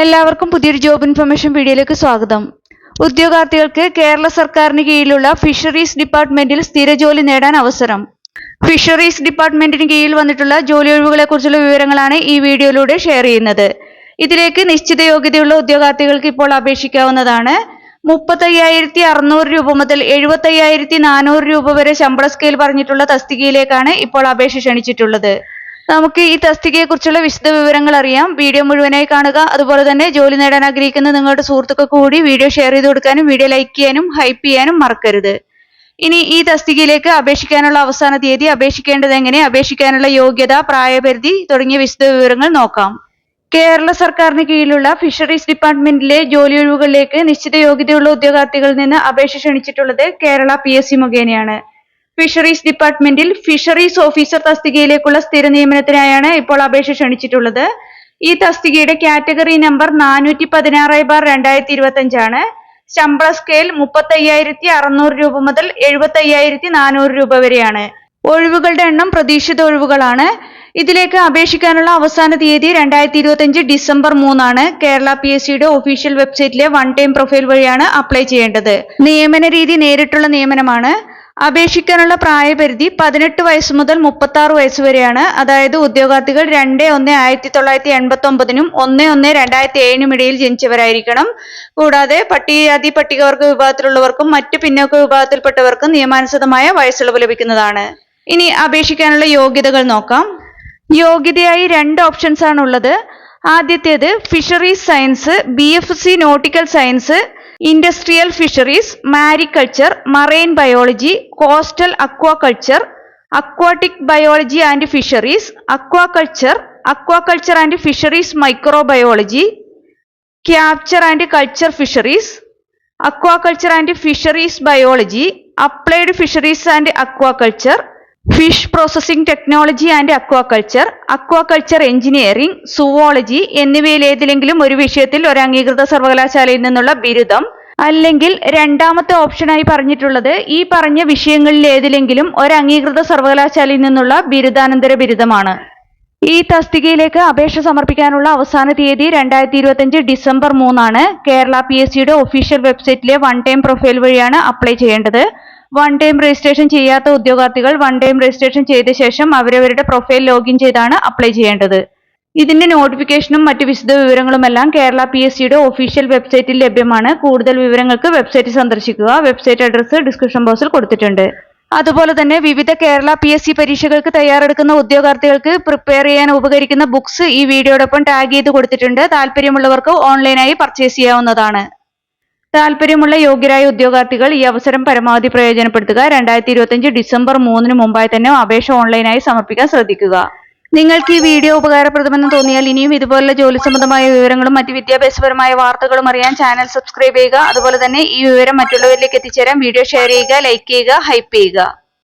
എല്ലാവർക്കും പുതിയൊരു job information വീഡിയോയിലേക്ക് സ്വാഗതം ഉദ്യോഗാർത്ഥികൾക്ക് കേരള സർക്കാരിന് കീഴിലുള്ള ഫിഷറീസ് ഡിപ്പാർട്ട്മെന്റിൽ സ്ഥിര ജോലി നേടാൻ അവസരം ഫിഷറീസ് ഡിപ്പാർട്ട്മെന്റിന് കീഴിൽ വന്നിട്ടുള്ള ജോലി ഒഴിവുകളെ കുറിച്ചുള്ള വിവരങ്ങളാണ് ഈ വീഡിയോയിലൂടെ ഷെയർ ചെയ്യുന്നത് ഇതിലേക്ക് നിശ്ചിത യോഗ്യതയുള്ള ഉദ്യോഗാർത്ഥികൾക്ക് ഇപ്പോൾ അപേക്ഷിക്കാവുന്നതാണ് മുപ്പത്തയ്യായിരത്തി അറുന്നൂറ് രൂപ മുതൽ എഴുപത്തയ്യായിരത്തി നാനൂറ് രൂപ വരെ ശമ്പള സ്കെയിൽ പറഞ്ഞിട്ടുള്ള തസ്തികയിലേക്കാണ് ഇപ്പോൾ അപേക്ഷ ക്ഷണിച്ചിട്ടുള്ളത് നമുക്ക് ഈ തസ്തികയെക്കുറിച്ചുള്ള വിശദ വിവരങ്ങൾ അറിയാം വീഡിയോ മുഴുവനായി കാണുക അതുപോലെ തന്നെ ജോലി നേടാൻ ആഗ്രഹിക്കുന്ന നിങ്ങളുടെ സുഹൃത്തുക്കൾ കൂടി വീഡിയോ ഷെയർ ചെയ്ത് കൊടുക്കാനും വീഡിയോ ലൈക്ക് ചെയ്യാനും ഹൈപ്പ് ചെയ്യാനും മറക്കരുത് ഇനി ഈ തസ്തികയിലേക്ക് അപേക്ഷിക്കാനുള്ള അവസാന തീയതി അപേക്ഷിക്കേണ്ടത് എങ്ങനെ അപേക്ഷിക്കാനുള്ള യോഗ്യത പ്രായപരിധി തുടങ്ങിയ വിശദ വിവരങ്ങൾ നോക്കാം കേരള സർക്കാരിന് കീഴിലുള്ള ഫിഷറീസ് ഡിപ്പാർട്ട്മെന്റിലെ ജോലി ഒഴിവുകളിലേക്ക് നിശ്ചിത യോഗ്യതയുള്ള ഉദ്യോഗാർത്ഥികളിൽ നിന്ന് അപേക്ഷ ക്ഷണിച്ചിട്ടുള്ളത് കേരള പി എസ് സി മുഖേനയാണ് ഫിഷറീസ് ഡിപ്പാർട്ട്മെന്റിൽ ഫിഷറീസ് ഓഫീസർ തസ്തികയിലേക്കുള്ള സ്ഥിര നിയമനത്തിനായാണ് ഇപ്പോൾ അപേക്ഷ ക്ഷണിച്ചിട്ടുള്ളത് ഈ തസ്തികയുടെ കാറ്റഗറി നമ്പർ നാനൂറ്റി പതിനാറ് ബാർ രണ്ടായിരത്തി ഇരുപത്തി അഞ്ചാണ് ശമ്പള സ്കെയിൽ മുപ്പത്തി അയ്യായിരത്തി അറുന്നൂറ് രൂപ മുതൽ എഴുപത്തി അയ്യായിരത്തി നാനൂറ് രൂപ വരെയാണ് ഒഴിവുകളുടെ എണ്ണം പ്രതീക്ഷിത ഒഴിവുകളാണ് ഇതിലേക്ക് അപേക്ഷിക്കാനുള്ള അവസാന തീയതി രണ്ടായിരത്തി അഞ്ച് ഡിസംബർ മൂന്നാണ് കേരള പി എസ് സിയുടെ ഒഫീഷ്യൽ വെബ്സൈറ്റിലെ വൺ ടൈം പ്രൊഫൈൽ വഴിയാണ് അപ്ലൈ ചെയ്യേണ്ടത് നിയമന രീതി നേരിട്ടുള്ള നിയമനമാണ് അപേക്ഷിക്കാനുള്ള പ്രായപരിധി പതിനെട്ട് വയസ്സ് മുതൽ മുപ്പത്തി ആറ് വയസ്സ് വരെയാണ് അതായത് ഉദ്യോഗാർത്ഥികൾ രണ്ട് ഒന്ന് ആയിരത്തി തൊള്ളായിരത്തി എൺപത്തി ഒമ്പതിനും ഒന്ന് ഒന്ന് രണ്ടായിരത്തി ഏഴിനും ഇടയിൽ ജനിച്ചവരായിരിക്കണം കൂടാതെ പട്ടികജാതി പട്ടികവർഗ വിഭാഗത്തിലുള്ളവർക്കും മറ്റ് പിന്നോക്ക വിഭാഗത്തിൽപ്പെട്ടവർക്കും നിയമാനുസൃതമായ വയസ്സിളവ് ലഭിക്കുന്നതാണ് ഇനി അപേക്ഷിക്കാനുള്ള യോഗ്യതകൾ നോക്കാം യോഗ്യതയായി രണ്ട് ഓപ്ഷൻസ് ആണ് ഉള്ളത് ആദ്യത്തേത് fisheries science B F C nautical science Industrial fisheries, mariculture, marine biology, coastal aquaculture, aquatic biology and fisheries, aquaculture and fisheries microbiology, capture and culture fisheries, aquaculture and fisheries biology, applied fisheries and aquaculture, fish processing technology and aquaculture aquaculture engineering zoology എന്നിവയിൽ ഏതിലെങ്കിലും ഒരു വിഷയത്തിൽ ഒരു അംഗീകൃത സർവകലാശാലയിൽ നിന്നുള്ള ബിരുദം അല്ലെങ്കിൽ രണ്ടാമത്തെ ഓപ്ഷനായി പറഞ്ഞിട്ടുള്ളത് ഈ പറഞ്ഞ വിഷയങ്ങളിൽ ഏതിലെങ്കിലും ഒരു അംഗീകൃത സർവകലാശാലയിൽ നിന്നുള്ള ബിരുദാനന്തര ബിരുദമാണ് ഈ തസ്തികയിലേക്ക് അപേക്ഷ സമർപ്പിക്കാനുള്ള അവസാന തീയതി രണ്ടായിരത്തി ഇരുപത്തഞ്ച് ഡിസംബർ മൂന്നാണ് കേരള പി എസ് സിയുടെ ഒഫീഷ്യൽ വെബ്സൈറ്റിലെ വൺ ടൈം പ്രൊഫൈൽ വഴിയാണ് അപ്ലൈ ചെയ്യേണ്ടത് വൺ ടൈം രജിസ്ട്രേഷൻ ചെയ്യാത്ത ഉദ്യോഗാർത്ഥികൾ വൺ ടൈം രജിസ്ട്രേഷൻ ചെയ്ത ശേഷം അവരവരുടെ പ്രൊഫൈൽ ലോഗിൻ ചെയ്താണ് അപ്ലൈ ചെയ്യേണ്ടത് ഇതിന്റെ നോട്ടിഫിക്കേഷനും മറ്റു വിശദ വിവരങ്ങളുമെല്ലാം കേരള പി എസ് സിയുടെ ഒഫീഷ്യൽ വെബ്സൈറ്റിൽ ലഭ്യമാണ് കൂടുതൽ വിവരങ്ങൾക്ക് വെബ്സൈറ്റ് സന്ദർശിക്കുക വെബ്സൈറ്റ് അഡ്രസ്സ് ഡിസ്ക്രിപ്ഷൻ ബോക്സിൽ കൊടുത്തിട്ടുണ്ട് അതുപോലെ തന്നെ വിവിധ കേരള പി എസ് സി പരീക്ഷകൾക്ക് തയ്യാറെടുക്കുന്ന ഉദ്യോഗാർത്ഥികൾക്ക് പ്രിപ്പയർ ചെയ്യാൻ ഉപകരിക്കുന്ന ബുക്സ് ഈ വീഡിയോടൊപ്പം ടാഗ് ചെയ്ത് കൊടുത്തിട്ടുണ്ട് താല്പര്യമുള്ളവർക്ക് ഓൺലൈനായി പർച്ചേസ് ചെയ്യാവുന്നതാണ് താല്പര്യമുള്ള യോഗ്യരായ ഉദ്യോഗാർത്ഥികൾ ഈ അവസരം പരമാവധി പ്രയോജനപ്പെടുത്തുക രണ്ടായിരത്തി ഇരുപത്തിയഞ്ച് ഡിസംബർ മൂന്നിന് മുമ്പായി തന്നെ അപേക്ഷ ഓൺലൈനായി സമർപ്പിക്കാൻ ശ്രദ്ധിക്കുക നിങ്ങൾക്ക് ഈ വീഡിയോ ഉപകാരപ്രദമെന്ന് തോന്നിയാൽ ഇനിയും ഇതുപോലുള്ള ജോലി സംബന്ധമായ വിവരങ്ങളും മറ്റ് വിദ്യാഭ്യാസപരമായ വാർത്തകളും അറിയാൻ ചാനൽ സബ്സ്ക്രൈബ് ചെയ്യുക അതുപോലെ തന്നെ ഈ വിവരം മറ്റുള്ളവരിലേക്ക് എത്തിച്ചേരാൻ വീഡിയോ ഷെയർ ചെയ്യുക ലൈക്ക് ചെയ്യുക ഹൈപ്പ് ചെയ്യുക